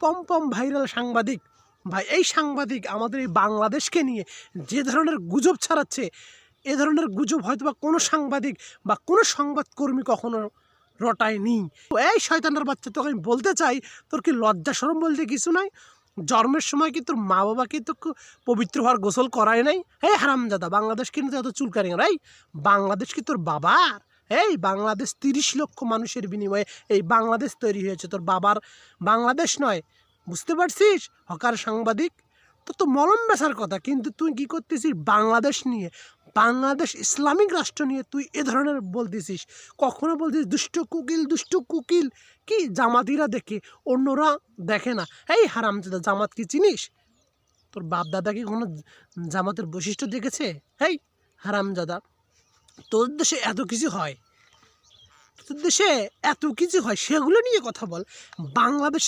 পম্পম viral সাংবাদিক। ভাই, এই সাংবাদিক আমাদের এই বাংলাদেশকে নিয়ে যে ধরনের গুজব ছড়াচ্ছে, এ ধরনের গুজব হয়তো বা কোনো সাংবাদিক বা কোনো সংবাদকর্মী কখনো রটায়নি। এই শয়তানের বাচ্চা, তোকে আমি বলতে চাই, তোর কি লজ্জা সরম বলতে কিছু নাই? জন্মের সময় কি তোর মা বাবা কি তো পবিত্র হওয়ার গোসল করায় নাই? এই হারামজাদা, বাংলাদেশ কিন্তু এত চুলকারি রাই বাংলাদেশ কি তোর বাবার এই বাংলাদেশ তিরিশ লক্ষ মানুষের বিনিময়ে এই বাংলাদেশ তৈরি হয়েছে। তোর বাবার বাংলাদেশ নয়, বুঝতে পারছিস? হকার সাংবাদিক। তো তো মলম বেসার কথা, কিন্তু তুই কি করতেছিস? বাংলাদেশ নিয়ে, বাংলাদেশ ইসলামিক রাষ্ট্র নিয়ে তুই এ ধরনের বলতেছিস। কখনো বলছিস, দুষ্ট কুকিল দুষ্ট কুকিল। কি জামাতিরা দেখে, অন্যরা দেখে না। এই হারামজাদা জামাত কি চিনিস? তোর বাপ দাদা কি কোনো জামাতের বৈশিষ্ট্য দেখেছে? হেই হারামজাদা তোর দেশে এত কিছু হয়? তোর দেশে এত কিছু হয়, সেগুলো নিয়ে কথা বল। বাংলাদেশে